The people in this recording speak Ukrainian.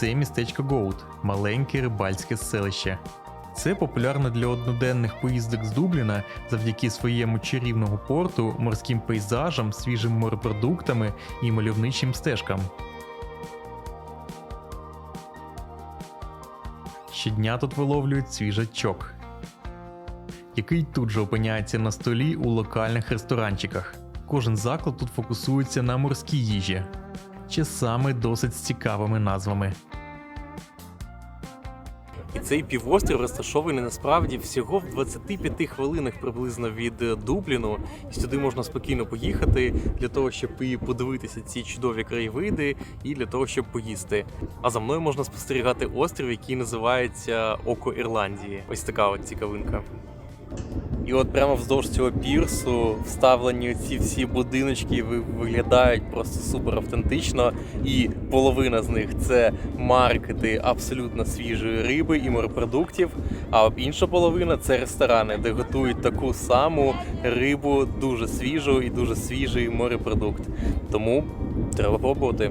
це містечко Гоут, маленьке рибальське селище. Це популярно для одноденних поїздок з Дубліна завдяки своєму чарівному порту, морським пейзажам, свіжим морепродуктами і мальовничим стежкам. Щодня тут виловлюють свіжачок, який тут же опиняється на столі у локальних ресторанчиках. Кожен заклад тут фокусується на морській їжі, часами досить з цікавими назвами. І цей півострів розташований насправді всього в 25 хвилинах приблизно від е, Дубліну. І сюди можна спокійно поїхати для того, щоб і подивитися ці чудові краєвиди, і для того, щоб поїсти. А за мною можна спостерігати острів, який називається Око Ірландії. Ось така от цікавинка. І от прямо вздовж цього пірсу вставлені ці всі будиночки ви- виглядають просто супер автентично. І половина з них це маркети абсолютно свіжої риби і морепродуктів. А інша половина це ресторани, де готують таку саму рибу, дуже свіжу і дуже свіжий морепродукт. Тому треба пробувати.